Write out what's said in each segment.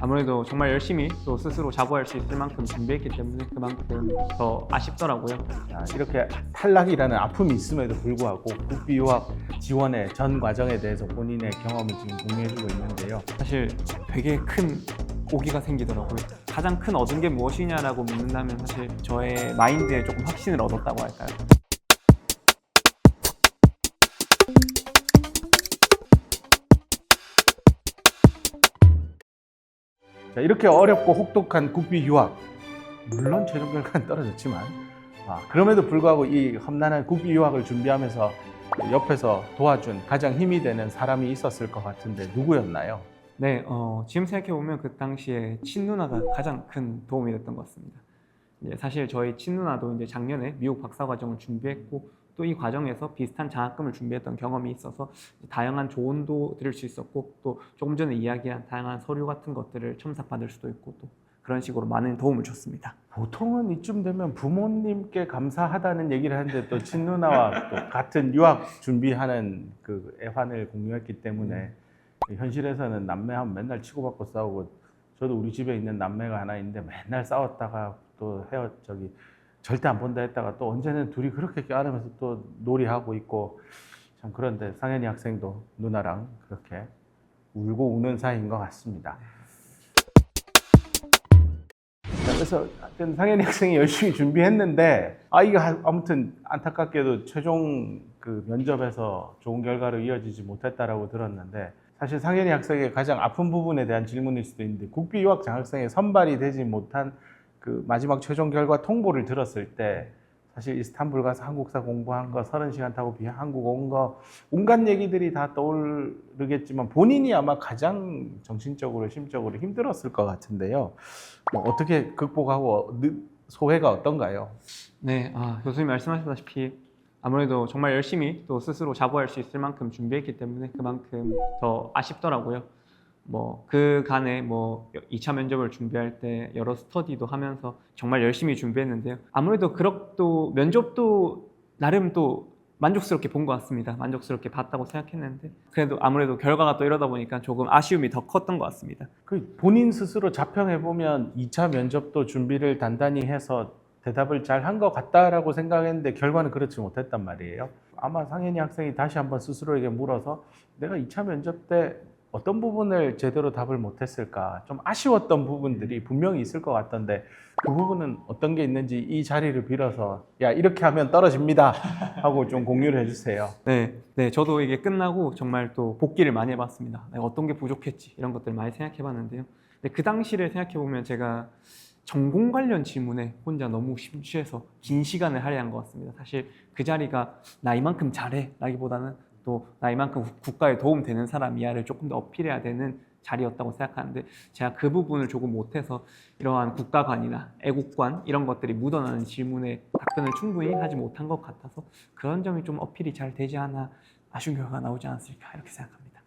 아무래도 정말 열심히 또 스스로 자부할 수 있을 만큼 준비했기 때문에 그만큼 더 아쉽더라고요. 자, 이렇게 탈락이라는 아픔이 있음에도 불구하고 국비 유학 지원의 전 과정에 대해서 본인의 경험을 지금 공유해주고 있는데요. 사실 되게 큰 오기가 생기더라고요. 가장 큰 얻은 게 무엇이냐라고 묻는다면 사실 저의 마인드에 조금 확신을 얻었다고 할까요? 자, 이렇게 어렵고 혹독한 국비 유학 물론 최종 결과는 떨어졌지만 아, 그럼에도 불구하고 이 험난한 국비 유학을 준비하면서 옆에서 도와준 가장 힘이 되는 사람이 있었을 것 같은데 누구였나요? 네, 어, 지금 생각해 보면 그 당시에 친누나가 가장 큰 도움이 됐던 것 같습니다. 사실 저희 친누나도 이제 작년에 미국 박사 과정을 준비했고 또 이 과정에서 비슷한 장학금을 준비했던 경험이 있어서 다양한 조언도 들을 수 있었고 또 조금 전에 이야기한 다양한 서류 같은 것들을 첨삭받을 수도 있고 또 그런 식으로 많은 도움을 줬습니다. 보통은 이쯤 되면 부모님께 감사하다는 얘기를 하는데 또 친누나와 또 같은 유학 준비하는 그 애환을 공유했기 때문에 현실에서는 남매하면 맨날 치고받고 싸우고 저도 우리 집에 있는 남매가 하나 있는데 맨날 싸웠다가 또 헤어 저기 절대 안 본다 했다가 또 언제는 둘이 그렇게 껴안으면서 또 놀이하고 있고 참 그런데 상현이 학생도 누나랑 그렇게 울고 우는 사이인 것 같습니다. 자, 그래서 하여튼 상현이 학생이 열심히 준비했는데 아 하- 아무튼 안타깝게도 최종 그 면접에서 좋은 결과로 이어지지 못했다라고 들었는데 사실 상현이 학생의 가장 아픈 부분에 대한 질문일 수도 있는데 국비 유학 장학생에 선발이 되지 못한 그 마지막 최종 결과 통보를 들었을 때 사실 이스탄불 가서 한국사 공부한 거 30시간 타고 비 한국 온 거 온갖 얘기들이 다 떠오르겠지만 본인이 아마 가장 정신적으로 심적으로 힘들었을 것 같은데요. 뭐 어떻게 극복하고 느- 소회가 어떤가요? 네, 아, 교수님 말씀하셨다시피 아무래도 정말 열심히 또 스스로 자부할 수 있을 만큼 준비했기 때문에 그만큼 더 아쉽더라고요. 뭐 그간에 뭐 2차 면접을 준비할 때 여러 스터디도 하면서 정말 열심히 준비했는데요. 아무래도 그렇도 면접도 나름 또 만족스럽게 본 것 같습니다. 만족스럽게 봤다고 생각했는데 그래도 아무래도 결과가 또 이러다 보니까 조금 아쉬움이 더 컸던 것 같습니다. 그 본인 스스로 자평해 보면 2차 면접도 준비를 단단히 해서 대답을 잘 한 것 같다라고 생각했는데 결과는 그렇지 못했단 말이에요. 아마 상현이 학생이 다시 한번 스스로에게 물어서 내가 2차 면접 때 어떤 부분을 제대로 답을 못했을까 좀 아쉬웠던 부분들이 분명히 있을 것 같던데 그 부분은 어떤 게 있는지 이 자리를 빌어서 야 이렇게 하면 떨어집니다 하고 좀 공유를 해주세요. 네, 네, 저도 이게 끝나고 정말 또 복기를 많이 해봤습니다. 내가 어떤 게 부족했지 이런 것들 많이 생각해봤는데요. 근데 그 당시를 생각해 보면 제가 전공 관련 질문에 혼자 너무 심취해서 긴 시간을 할애한 것 같습니다. 사실 그 자리가 나 이만큼 잘해 라기보다는 또 나 이만큼 국- 국가에 도움 되는 사람이야를 조금 더 어필해야 되는 자리였다고 생각하는데 제가 그 부분을 조금 못해서 이러한 국가관이나 애국관 이런 것들이 묻어나는 질문에 답변을 충분히 하지 못한 것 같아서 그런 점이 좀 어필이 잘 되지 않아 아쉬운 결과가 나오지 않았을까 이렇게 생각합니다.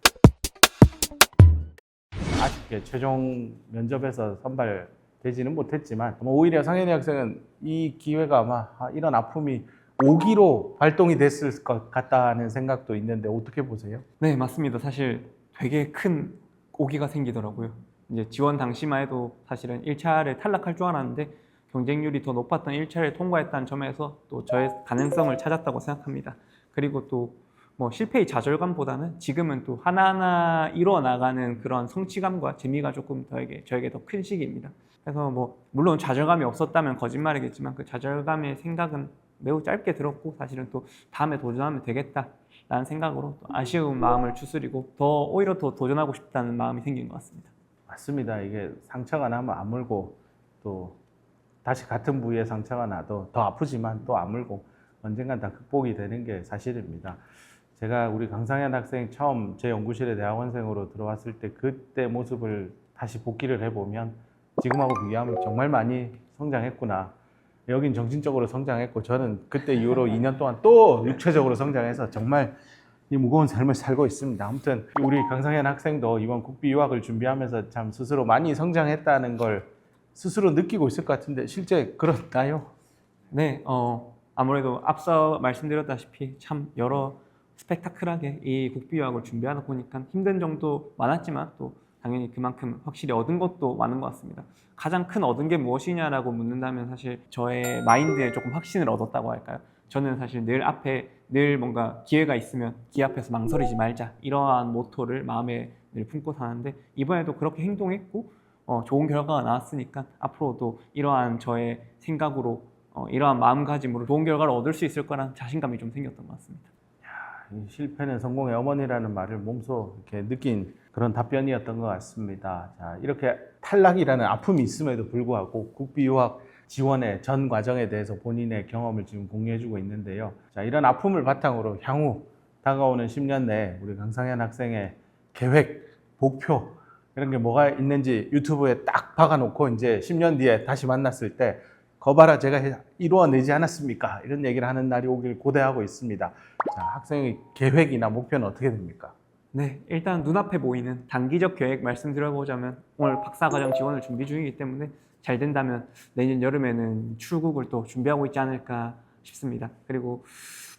아쉽게 최종 면접에서 선발되지는 못했지만 뭐 오히려 상현이 학생은 이 기회가 아마 아, 이런 아픔이 오기로 발동이 됐을 것 같다는 생각도 있는데 어떻게 보세요? 네, 맞습니다. 사실 되게 큰 오기가 생기더라고요. 이제 지원 당시만 해도 사실은 1차를 탈락할 줄 알았는데 경쟁률이 더 높았던 1차를 통과했다는 점에서 또 저의 가능성을 찾았다고 생각합니다. 그리고 또 뭐 실패의 좌절감보다는 지금은 또 하나하나 이루어 나가는 그런 성취감과 재미가 조금 저에게 저에게 더 큰 시기입니다. 그래서 뭐 물론 좌절감이 없었다면 거짓말이겠지만 그 좌절감의 생각은 매우 짧게 들었고 사실은 또 다음에 도전하면 되겠다라는 생각으로 또 아쉬운 마음을 추스리고 더 오히려 더 도전하고 싶다는 마음이 생긴 것 같습니다. 맞습니다. 이게 상처가 나면 아물고 또 다시 같은 부위에 상처가 나도 더 아프지만 또 아물고 언젠간 다 극복이 되는 게 사실입니다. 제가 우리 강상현 학생 처음 제 연구실에 대학원생으로 들어왔을 때 그때 모습을 다시 복기를 해보면 지금하고 비교하면 정말 많이 성장했구나. 여긴 정신적으로 성장했고 저는 그때 이후로 2년 동안 또 육체적으로 성장해서 정말 이 무거운 삶을 살고 있습니다. 아무튼 우리 강상현 학생도 이번 국비 유학을 준비하면서 참 스스로 많이 성장했다는 걸 스스로 느끼고 있을 것 같은데 실제 그렇나요? 네, 어, 아무래도 앞서 말씀드렸다시피 참 여러 스펙타클하게 이 국비 유학을 준비하다 보니까 힘든 점도 많았지만 또 당연히 그만큼 확실히 얻은 것도 많은 것 같습니다. 가장 큰 얻은 게 무엇이냐라고 묻는다면 사실 저의 마인드에 조금 확신을 얻었다고 할까요? 저는 사실 늘 앞에 늘 뭔가 기회가 있으면 기 앞에서 망설이지 말자 이러한 모토를 마음에 늘 품고 사는데 이번에도 그렇게 행동했고 어, 좋은 결과가 나왔으니까 앞으로도 이러한 저의 생각으로 어, 이러한 마음가짐으로 좋은 결과를 얻을 수 있을 거란 자신감이 좀 생겼던 것 같습니다. 이 실패는 성공의 어머니라는 말을 몸소 이렇게 느낀 그런 답변이었던 것 같습니다. 자, 이렇게 탈락이라는 아픔이 있음에도 불구하고 국비 유학 지원의 전 과정에 대해서 본인의 경험을 지금 공유해주고 있는데요. 자, 이런 아픔을 바탕으로 향후 다가오는 10년 내에 우리 강상현 학생의 계획, 목표 이런 게 뭐가 있는지 유튜브에 딱 박아놓고 이제 10년 뒤에 다시 만났을 때 거봐라 제가 이루어내지 않았습니까? 이런 얘기를 하는 날이 오길 고대하고 있습니다. 자, 학생의 계획이나 목표는 어떻게 됩니까? 네, 일단 눈앞에 보이는 단기적 계획 말씀드려보자면 오늘 박사과정 지원을 준비 중이기 때문에 잘 된다면 내년 여름에는 출국을 또 준비하고 있지 않을까 싶습니다. 그리고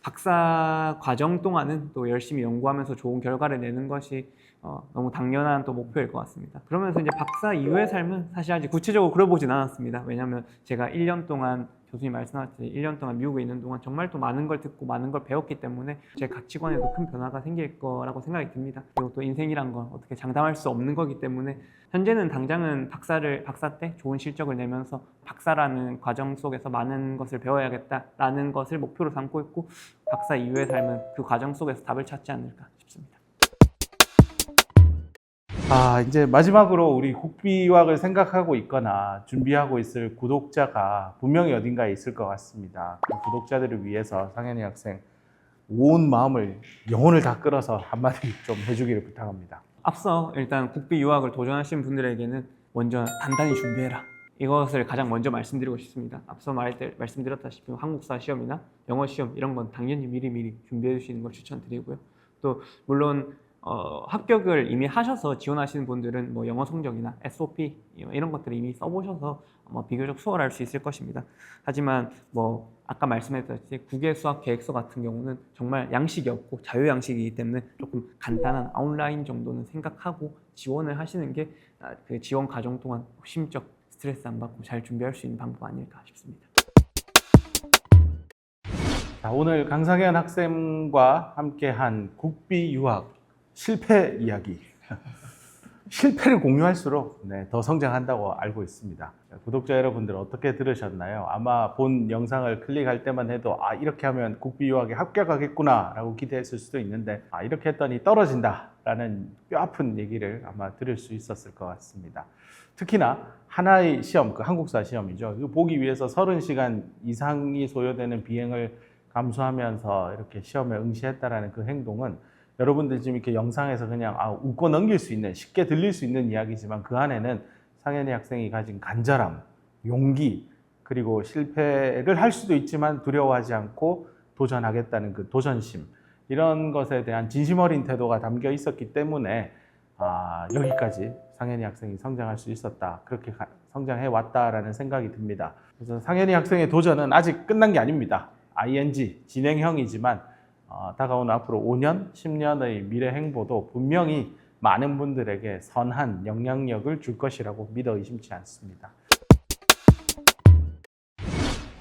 박사 과정 동안은 또 열심히 연구하면서 좋은 결과를 내는 것이 어, 너무 당연한 또 목표일 것 같습니다. 그러면서 이제 박사 이후의 삶은 사실 아직 구체적으로 그려보진 않았습니다. 왜냐하면 제가 1년 동안 교수님 말씀하셨듯이 1년 동안 미국에 있는 동안 정말 또 많은 걸 듣고 많은 걸 배웠기 때문에 제 가치관에도 큰 변화가 생길 거라고 생각이 듭니다. 그리고 또 인생이란 건 어떻게 장담할 수 없는 거기 때문에 현재는 당장은 박사를 박사 때 좋은 실적을 내면서 박사라는 과정 속에서 많은 것을 배워야겠다라는 것을 목표로 삼고 있고 박사 이후의 삶은 그 과정 속에서 답을 찾지 않을까. 아, 이제 마지막으로 우리 국비 유학을 생각하고 있거나 준비하고 있을 구독자가 분명히 어딘가에 있을 것 같습니다. 그 구독자들을 위해서 상현이 학생 온 마음을 영혼을 다 끌어서 한마디 좀 해주기를 부탁합니다. 앞서 일단 국비 유학을 도전하신 분들에게는 먼저 단단히 준비해라. 이것을 가장 먼저 말씀드리고 싶습니다. 앞서 말 때, 말씀드렸다시피 한국사 시험이나 영어 시험 이런 건 당연히 미리미리 준비해 주시는 걸 추천드리고요. 또 물론 어, 합격을 이미 하셔서 지원하시는 분들은 뭐 영어 성적이나 SOP 이런 것들을 이미 써보셔서 뭐 비교적 수월할 수 있을 것입니다. 하지만 뭐 아까 말씀했듯이 국외 수학 계획서 같은 경우는 정말 양식이 없고 자유 양식이기 때문에 조금 간단한 아웃라인 정도는 생각하고 지원을 하시는 게 그 지원 과정 동안 심적 스트레스 안 받고 잘 준비할 수 있는 방법 아닐까 싶습니다. 자, 오늘 강상현 학생과 함께한 국비 유학 실패 이야기. 실패를 공유할수록 네, 더 성장한다고 알고 있습니다. 자, 구독자 여러분들 어떻게 들으셨나요? 아마 본 영상을 클릭할 때만 해도 아 이렇게 하면 국비 유학에 합격하겠구나라고 기대했을 수도 있는데 아 이렇게 했더니 떨어진다라는 뼈아픈 얘기를 아마 들을 수 있었을 것 같습니다. 특히나 하나의 시험, 그 한국사 시험이죠. 이거 보기 위해서 30시간 이상이 소요되는 비행을 감수하면서 이렇게 시험에 응시했다라는 그 행동은 여러분들 지금 이렇게 영상에서 그냥 아, 웃고 넘길 수 있는 쉽게 들릴 수 있는 이야기지만 그 안에는 상현이 학생이 가진 간절함, 용기 그리고 실패를 할 수도 있지만 두려워하지 않고 도전하겠다는 그 도전심 이런 것에 대한 진심 어린 태도가 담겨 있었기 때문에 아, 여기까지 상현이 학생이 성장할 수 있었다 그렇게 가- 성장해 왔다라는 생각이 듭니다. 그래서 상현이 학생의 도전은 아직 끝난 게 아닙니다. ing 진행형이지만 어, 다가오는 앞으로 5년, 10년의 미래 행보도 분명히 많은 분들에게 선한 영향력을 줄 것이라고 믿어 의심치 않습니다.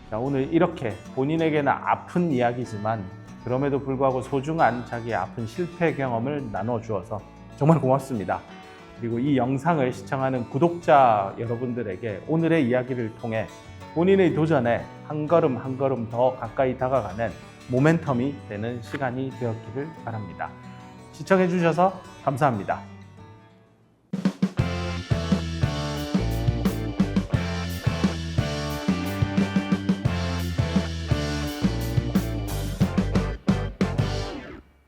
자, 오늘 이렇게 본인에게는 아픈 이야기지만 그럼에도 불구하고 소중한 자기의 아픈 실패 경험을 나눠 주어서 정말 고맙습니다. 그리고 이 영상을 시청하는 구독자 여러분들에게 오늘의 이야기를 통해 본인의 도전에 한 걸음 한 걸음 더 가까이 다가가는 모멘텀이 되는 시간이 되었기를 바랍니다. 시청해 주셔서 감사합니다.